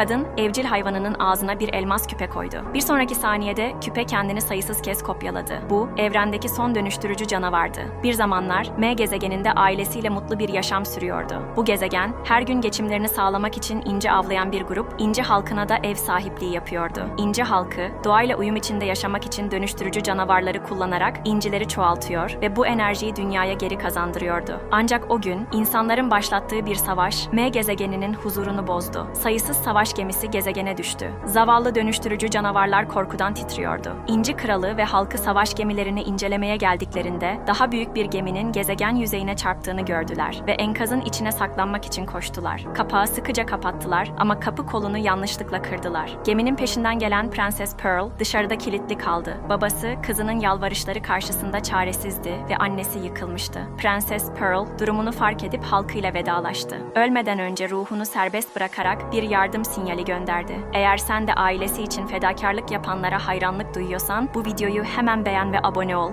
Kadın, evcil hayvanının ağzına bir elmas küpe koydu. Bir sonraki saniyede küpe kendini sayısız kez kopyaladı. Bu, evrendeki son dönüştürücü canavardı. Bir zamanlar M gezegeninde ailesiyle mutlu bir yaşam sürüyordu. Bu gezegen, her gün geçimlerini sağlamak için inci avlayan bir grup, inci halkına da ev sahipliği yapıyordu. İnci halkı, doğayla uyum içinde yaşamak için dönüştürücü canavarları kullanarak incileri çoğaltıyor ve bu enerjiyi dünyaya geri kazandırıyordu. Ancak o gün, insanların başlattığı bir savaş, M gezegeninin huzurunu bozdu. Sayısız savaş gemisi gezegene düştü. Zavallı dönüştürücü canavarlar korkudan titriyordu. İnci Kralı ve halkı savaş gemilerini incelemeye geldiklerinde daha büyük bir geminin gezegen yüzeyine çarptığını gördüler ve enkazın içine saklanmak için koştular. Kapağı sıkıca kapattılar ama kapı kolunu yanlışlıkla kırdılar. Geminin peşinden gelen Prenses Pearl dışarıda kilitli kaldı. Babası kızının yalvarışları karşısında çaresizdi ve annesi yıkılmıştı. Prenses Pearl durumunu fark edip halkıyla vedalaştı. Ölmeden önce ruhunu serbest bırakarak bir yardım sinyali gönderdi. Eğer sen de ailesi için fedakarlık yapanlara hayranlık duyuyorsan bu videoyu hemen beğen ve abone ol.